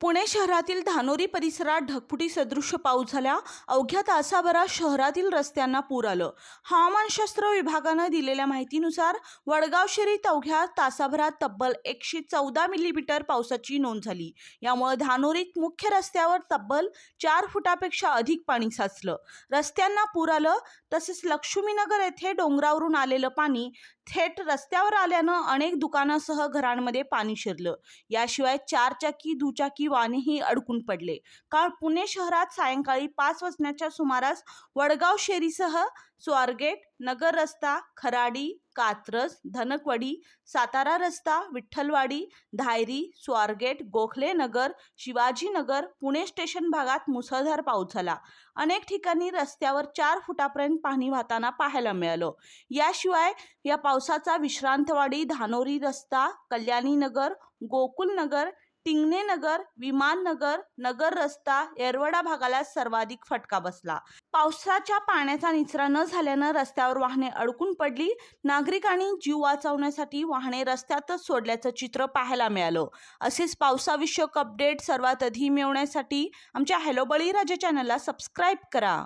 पुणे शहरातील धानोरी परिसरात ढगफुटी सदृश्य पाऊस झाला. अवघ्या तासाभरात शहरातील रस्त्यांना पूर आलं. हवामानशास्त्र विभागानं दिलेल्या माहितीनुसार वडगाव शहरीत अवघ्या तासाभरात तब्बल एकशे चौदा मिलीमीटर पावसाची नोंद झाली. यामुळे धानोरीत मुख्य रस्त्यावर तब्बल चार फुटापेक्षा अधिक पाणी साचलं. रस्त्यांना पूर आलं तसेच लक्ष्मीनगर येथे डोंगरावरून आलेलं पाणी थेट रस्त्यावर आल्यानं अनेक दुकानासह घरांमध्ये पाणी शिरलं. याशिवाय चारचाकी दुचाकी जीवानेही अडकून पडले. काल पुणे शहरात सायंकाळी पाच वाजण्याच्या सुमारास वडगाव शेरीसह स्वारगेट नगर रस्ता खराडी कात्रज धनकवडी सातारा रस्ता विठ्ठलवाडी धायरी स्वारगेट गोखले नगर शिवाजीनगर पुणे स्टेशन भागात मुसळधार पाऊस झाला. अनेक ठिकाणी रस्त्यावर चार फुटापर्यंत पाणी वाहताना पाहायला मिळालं. याशिवाय या पावसाचा विश्रांतवाडी धानोरी रस्ता कल्याणी नगर गोकुल नगर नगर विमान नगर नगर रस्ता येरवडा भागाला सर्वाधिक फटका बसला. पावसाच्या पाण्याचा निचरा न झाल्यानं रस्त्यावर वाहने अडकून पडली. नागरिकांनी जीव वाचवण्यासाठी वाहने रस्त्यातच सोडल्याचं चित्र पाहायला मिळालं. असेच पावसाविषयक अपडेट सर्वात आधी मिळवण्यासाठी आमच्या हॅलो बळीराजा चॅनलला सबस्क्राईब करा.